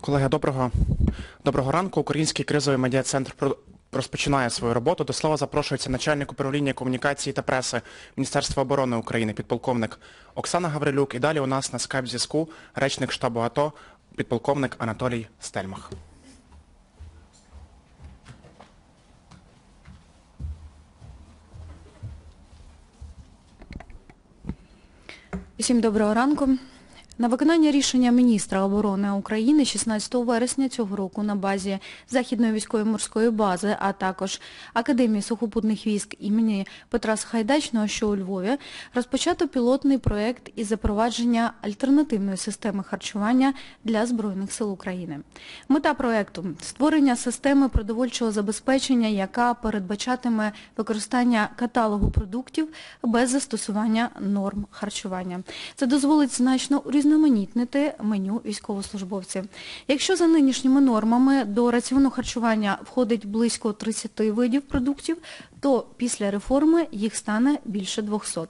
Колеги, доброго, доброго ранку. Український кризовий медіа-центр розпочинає свою роботу. До слова запрошується начальник управління комунікації та преси Міністерства оборони України, підполковник Оксана Гаврилюк. І далі у нас на скайп-зв'язку речник штабу АТО, підполковник Анатолій Стельмах. Всім доброго ранку. На виконання рішення міністра оборони України 16 вересня цього року на базі Західної військової морської бази, а також Академії сухопутних військ імені Петра Схайдачного, що у Львові, розпочато пілотний проєкт із запровадження альтернативної системи харчування для Збройних сил України. Мета проєкту – створення системи продовольчого забезпечення, яка передбачатиме використання каталогу продуктів без застосування норм харчування. Це дозволить значно урізноманітнити меню військовослужбовців. Якщо за нинішніми нормами до раціону харчування входить близько 30 видів продуктів, то після реформи їх стане більше 200.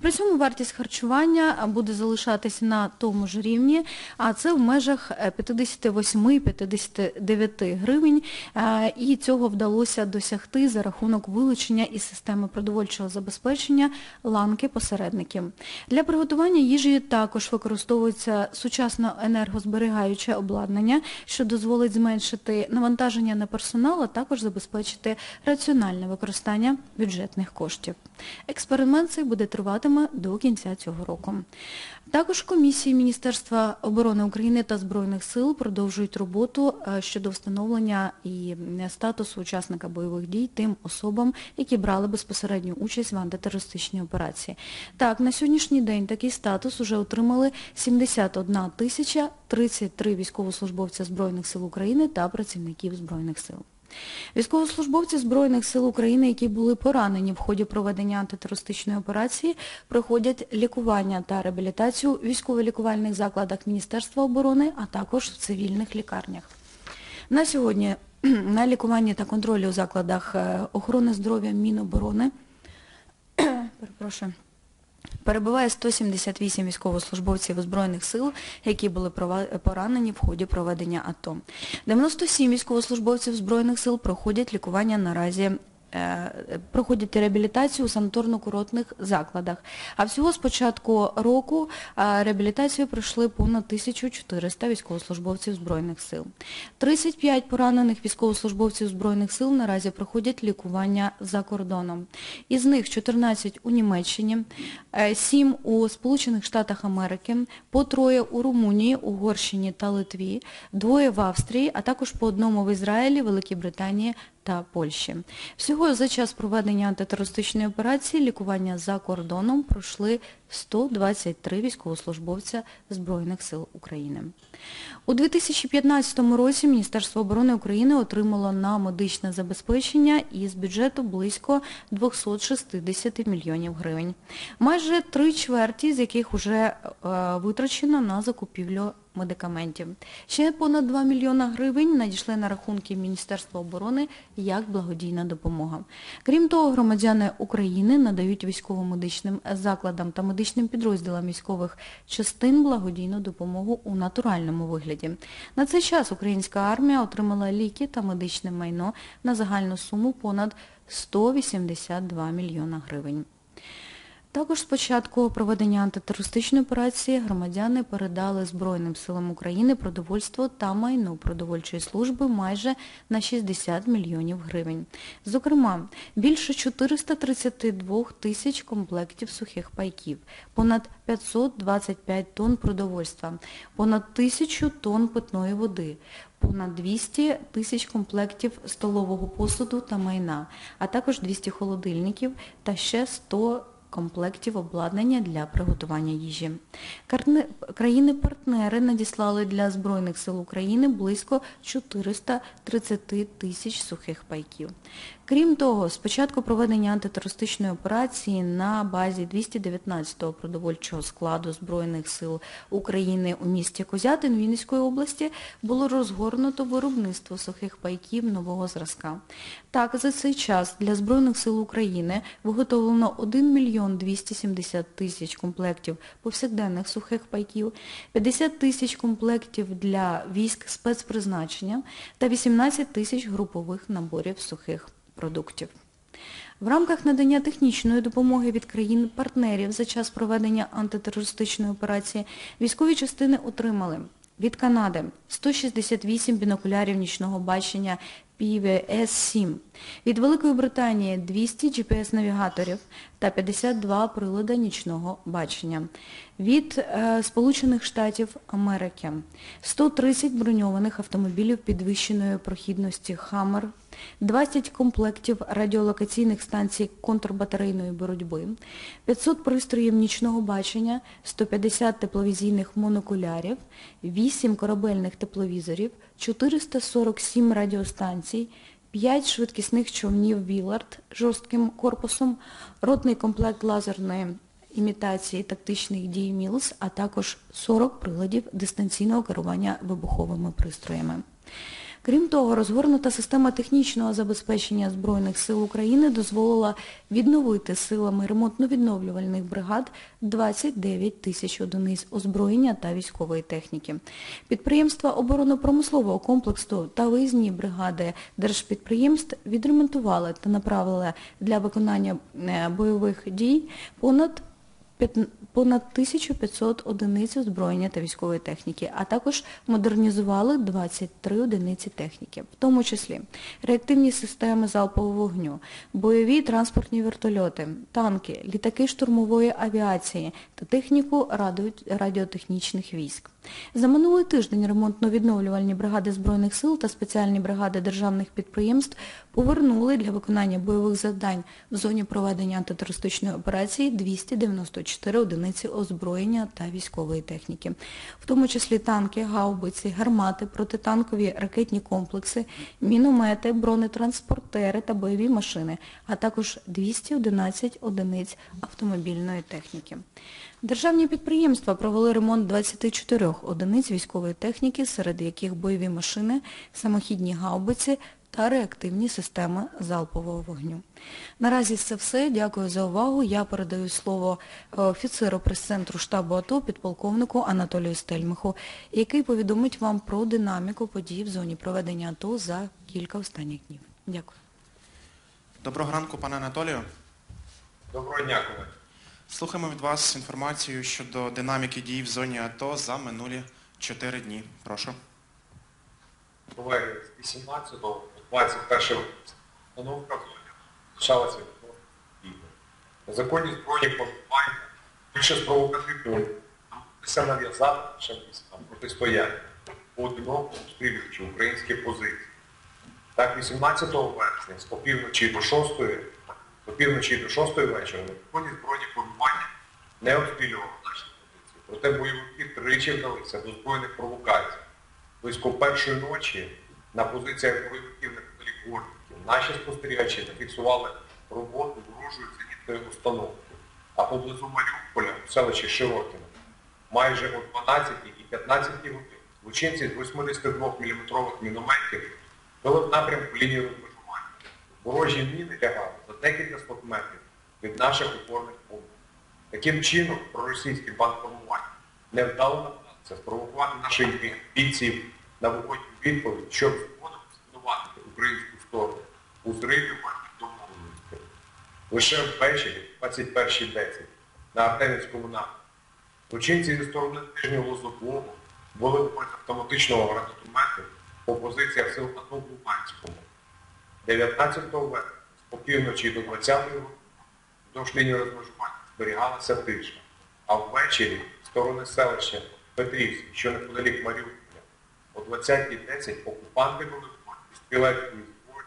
При цьому вартість харчування буде залишатися на тому ж рівні, а це в межах е, 58-59 гривень, е, і цього вдалося досягти за рахунок вилучення із системи продовольчого забезпечення ланки посередників. Для приготування їжі також використовується сучасно енергозберігаюче обладнання, що дозволить зменшити навантаження на персонал, а також забезпечити раціональне використання бюджетних коштів. Експеримент цей буде триватиме до кінця цього року. Також комісії Міністерства оборони України та Збройних сил продовжують роботу е, щодо встановлення і е, статусу учасника бойових дій тим особам, які брали безпосередню участь в антитерористичній операції. Так, на сьогоднішній день такий статус уже отримали 71 тисяча 33 військовослужбовця Збройних сил України та працівників Збройних сил. Військовослужбовці Збройних сил України, які були поранені в ході проведення антитерористичної операції, проходять лікування та реабілітацію у військово-лікувальних закладах Міністерства оборони, а також в цивільних лікарнях. На сьогодні на лікуванні та контролі у закладах е, охорони здоров'я Міноборони перепрошую, Перебуває 178 військовослужбовців Збройних сил, які були поранені в ході проведення АТО. 97 військовослужбовців Збройних сил проходять лікування наразі проходять реабілітацію у санаторно-курортних закладах. А всього з початку року е, реабілітацію пройшли понад 1400 військовослужбовців Збройних сил. 35 поранених військовослужбовців Збройних сил наразі проходять лікування за кордоном. Із них 14 у Німеччині, 7 у Сполучених Штатах Америки, по троє у Румунії, Угорщині та Литві, двоє в Австрії, а також по одному в Ізраїлі, Великій Британії та Польщі. Всього за час проведення антитерористичної операції лікування за кордоном пройшли 123 військовослужбовця Збройних сил України. У 2015 році Міністерство оборони України отримало на медичне забезпечення із бюджету близько 260 мільйонів гривень. Майже три чверті з яких вже е, витрачено на закупівлю медикаментів. Ще понад 2 мільйона гривень надійшли на рахунки Міністерства оборони як благодійна допомога. Крім того, громадяни України надають військово-медичним закладам та медичним підрозділам військових частин благодійну допомогу у натуральному вигляді. На цей час українська армія отримала ліки та медичне майно на загальну суму понад 182 мільйона гривень. Також з початку проведення антитерористичної операції громадяни передали Збройним силам України продовольство та майно продовольчої служби майже на 60 мільйонів гривень. Зокрема, більше 432 тисяч комплектів сухих пайків, понад 525 тонн продовольства, понад 1000 тонн питної води, понад 200 тисяч комплектів столового посуду та майна, а також 200 холодильників та ще 100 комплектів обладнання для приготування їжі. Країни-партнери надіслали для Збройних сил України близько 430 тисяч сухих пайків. Крім того, з початку проведення антитерористичної операції на базі 219-го продовольчого складу Збройних сил України у місті Козятин Вінницької області було розгорнуто виробництво сухих пайків нового зразка. Так, за цей час для Збройних сил України виготовлено 1 мільйон 270 тисяч комплектів повсякденних сухих пайків, 50 тисяч комплектів для військ спецпризначення та 18 тисяч групових наборів сухих продуктів. В рамках надання технічної допомоги від країн-партнерів за час проведення антитерористичної операції військові частини отримали від Канади 168 бінокулярів нічного бачення PVS-7, від Великої Британії 200 GPS-навігаторів та 52 прилади нічного бачення, від е, Сполучених Штатів Америки 130 броньованих автомобілів підвищеної прохідності Хаммер, 20 комплектів радіолокаційних станцій контрбатарейної боротьби, 500 пристроїв нічного бачення, 150 тепловізійних монокулярів, 8 корабельних тепловізорів, 447 радіостанцій, 5 швидкісних човнів Вілард жорстким корпусом, ротний комплект лазерної імітації тактичних дій МІЛС, а також 40 приладів дистанційного керування вибуховими пристроями. Крім того, розгорнута система технічного забезпечення Збройних сил України дозволила відновити силами ремонтно-відновлювальних бригад 29 тисяч одиниць озброєння та військової техніки. Підприємства оборонно-промислового комплексу та виїзні бригади держпідприємств відремонтували та направили для виконання е, бойових дій понад п'ят- понад 1500 одиниць озброєння та військової техніки, а також модернізували 23 одиниці техніки, в тому числі реактивні системи залпового вогню, бойові транспортні вертольоти, танки, літаки штурмової авіації та техніку радіотехнічних військ. За минулий тиждень ремонтно-відновлювальні бригади Збройних сил та спеціальні бригади державних підприємств повернули для виконання бойових завдань в зоні проведення антитерористичної операції 294 одиниці озброєння та військової техніки, в тому числі танки, гаубиці, гармати, протитанкові ракетні комплекси, міномети, бронетранспортери та бойові машини, а також 211 одиниць автомобільної техніки. Державні підприємства провели ремонт 24 одиниць військової техніки, серед яких бойові машини, самохідні гаубиці та реактивні системи залпового вогню. Наразі це все. Дякую за увагу. Я передаю слово е, офіцеру прес-центру штабу АТО, підполковнику Анатолію Стельмиху, який повідомить вам про динаміку подій в зоні проведення АТО за кілька останніх днів. Дякую. Доброго ранку, пане Анатолію. Доброго дня, колеги. Слухаємо від вас інформацію щодо динаміки дій в зоні АТО за минулі 4 дні. Прошу. Колеги, з 18 до 21 установка почалася від. Незаконні збройні формування більше спровокативні намагалися нав'язати нашим військам протистояння поодиноко обстрілюючи українські позиції. Так, 18 вересня з опівночі до 6 до півночі до 6 вечора незаконні збройні формування не обстрілювали наші позиції. Проте бойовики тричі вдалися до збройних провокацій. Близько першої ночі на позиціях бойовиків неподалік Гортиків наші спостерігачі зафіксували роботу ворожої зенітної установки, а поблизу Маріуполя у селищі Широкине майже о 12 і 15 годин злочинці з 82 мм мінометів вели в напрямку лінії розмежування. Ворожі міни лягали декілька сот метрів від наших опорних пунктів. Таким чином, проросійський бандформування не вдало намагатися спровокувати наших бійців на вогонь відповідь, щоб згодом звинуватити українську сторону у зриві мирних домовленостей. Лише ввечері, 21.10, на Артемівському напрямку, злочинці зі сторони тижня Лозового ввели вогонь автоматичного гранатомету по позиціях сил в Луганському. 19 вересня з опівночі до 20 години вздовж лінії розмежування зберігалася тиша, а ввечері сторони селища Петрівське, що неподалік Маріуполя, о 20.10 окупанти вогонь із стрілецької зброї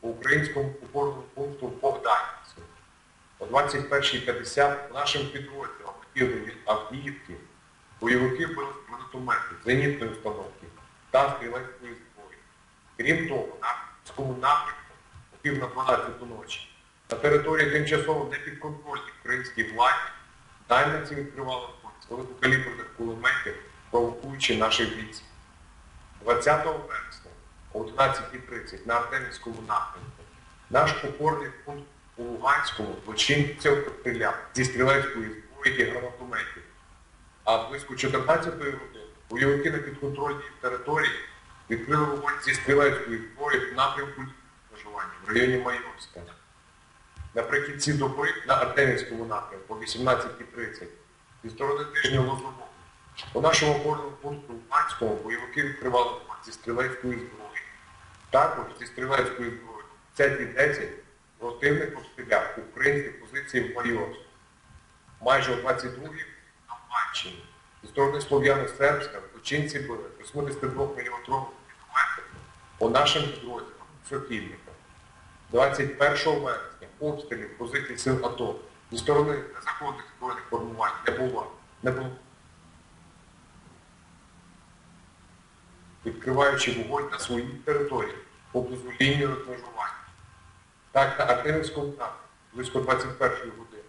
по українському опорному пункту Богданівці. О 21.50 нашим підрозділам південь від Авдіївки бойовики били гранатомети, зенітної установки та стрілецької зброї. Крім того, на цьому напрямку на 12 ночі. На території тимчасово непідконтрольній українській владі найманці відкривали вогонь з великокаліберних кулеметів, провокуючи наших бійців. 20 вересня о 11.30 на Артемівському напрямку наш опорний пункт у Луганському злочинців обстріляв зі стрілецької зброї і гранатометів. А близько 14-ї години бойовики на підконтрольній території відкрили вогонь зі стрілецької зброї в напрямку межування в районі Майорська. Наприкінці доби на Артемівському напрямку о 18.30 зі сторони тижня Лозового. У нашому опорному пункту в Луганському бойовики відкривали зі стрілецької зброї. Також зі стрілецької зброї в центрі 10 противник обстріляв українські позиції в Майорську. Майже о 22-й на Луганщині. Зі сторони Слов'яно-Сербська злочинці били 82 мм по нашим підрозділам противника. 21 вересня обстрілів позицій сил АТО зі сторони незаконних збройних формувань не було. Не було. Відкриваючи вогонь на своїй території поблизу лінії розмежування. Так, на Артемівському напрямку близько 21 години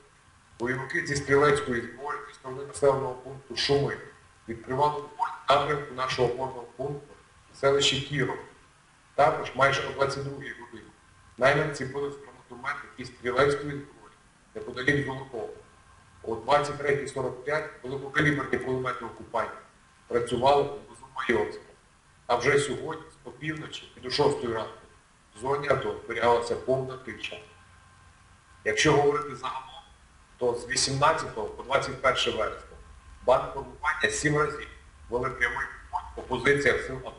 бойовики зі стрілецької зброї зі сторони населеного пункту Шуми відкривали вогонь напрямку нашого опорного пункту в селищі Кіров. Також майже о 22 годині найманці з гранатометів і стрілецької зброї неподалік Золотого. О 23.45 великокаліберні кулемети окупантів працювали поблизу Майорська. А вже сьогодні, з опівночі і до 6 ранку, в зоні АТО зберігалася повна тиша. Якщо говорити загалом, то з 18 по 21 вересня банд формування сім разів вели прямий по позиціях сил АТО.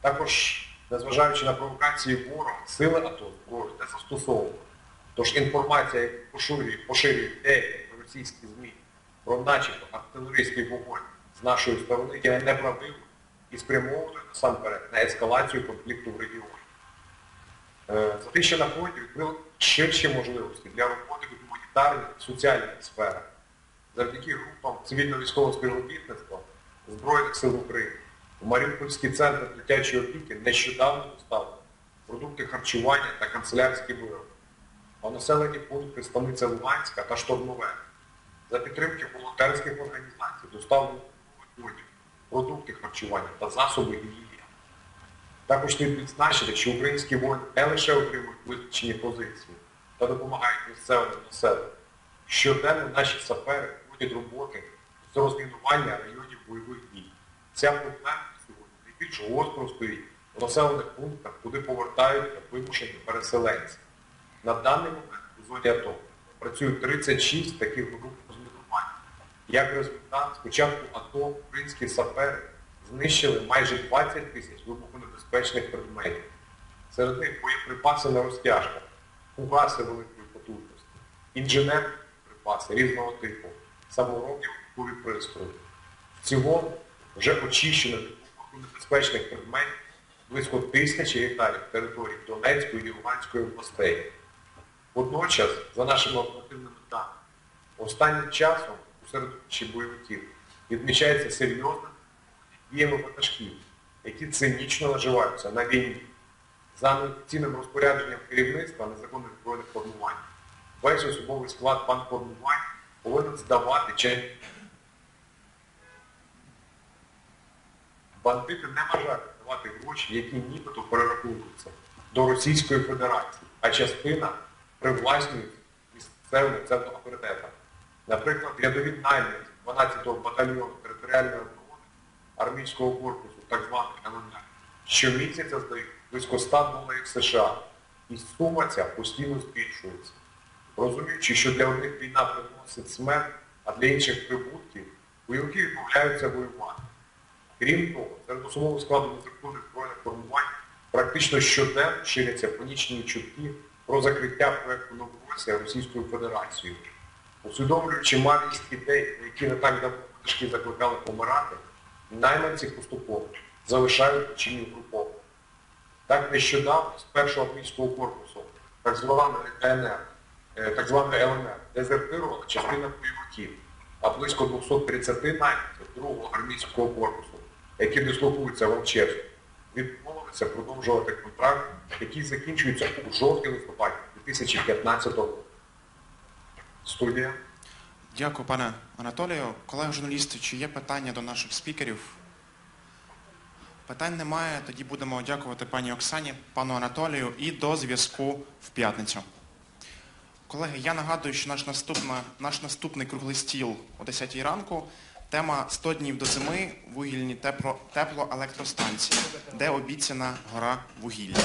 Також, незважаючи на провокації ворога, сили АТО зброю не застосовували. Тож інформація, яку поширюють, поширюють деякі російські ЗМІ про начебто артилерійський вогонь з нашої сторони є неправдивою і спрямовуваною насамперед на ескалацію конфлікту в регіоні. Е, Затища на фронті відкрили ширші можливості для роботи в гуманітарній і соціальній сферах. Завдяки групам цивільно-військового співробітництва Збройних сил України Маріупольський центр дитячої опіки нещодавно доставили продукти харчування та канцелярські вироби. А населені пункти станиця Луганська та Штормове за підтримки волонтерських організацій доставлено одяг, продукти харчування та засоби гігієни. Також слід відзначити, що українські воїни не лише отримують визначені позиції та допомагають місцевому населенню. Щоденно наші сапери проводять роботи з розмінування районів бойових дій. Ця проблема сьогодні найбільш гостро стоїть в населених пунктах, куди повертаються вимушені переселенці. На даний момент у зоні АТО працює 36 таких груп розмінування. Як результат, з початку АТО українські сапери знищили майже 20 тисяч вибухонебезпечних предметів. Серед них боєприпаси на розтяжках, фугаси великої потужності, інженерні припаси різного типу, саморобні вибухові пристрої. Всього вже очищено від вибухонебезпечних предметів близько тисячі гектарів території Донецької і Луганської областей. Водночас, за нашими оперативними даними, останнім часом у середовищі бойовиків відмічається серйозна діями ватажків, які цинічно наживаються на війні. За неофіційним розпорядженням керівництва незаконних збройних формувань, весь особовий склад банформувань повинен здавати чи Бандити не бажають давати гроші, які нібито перераховуються до Російської Федерації, а частина привласнюють місцевим центроавторитетам. Наприклад, рядові найманці 12-го батальйону територіальної оборони армійського корпусу, так званий ЛНР, щомісяця здають близько 100 доларів США. І сума ця постійно збільшується. Розуміючи, що для одних війна приносить смерть, а для інших прибутків, бойовики відмовляються воювати. Крім того, серед особового складу незаконних збройних формувань практично щоденно ширяться панічні чутки про закриття проєкту Новоросія Російською Федерацією. Усвідомлюючи марність ідей, які не так давно закликали помирати, найманці поступово залишають чинів групово. Так нещодавно з першого армійського корпусу, так званої ДНР, е, так званої ЛНР, дезертирувала частина бойовиків, а близько 230 найманців другого армійського корпусу, які дислокуються в Алчевську, відмовилися продовжувати контракт, який закінчується у жовтні-листопаді 2015 року. Студія. Дякую, пане Анатолію. Колеги журналісти, чи є питання до наших спікерів? Питань немає, тоді будемо дякувати пані Оксані, пану Анатолію і до зв'язку в п'ятницю. Колеги, я нагадую, що наш, наступна, наш наступний круглий стіл о 10 ранку. Тема 100 днів до зими, вугільні тепло, теплоелектростанції, де обіцяна гора вугілля.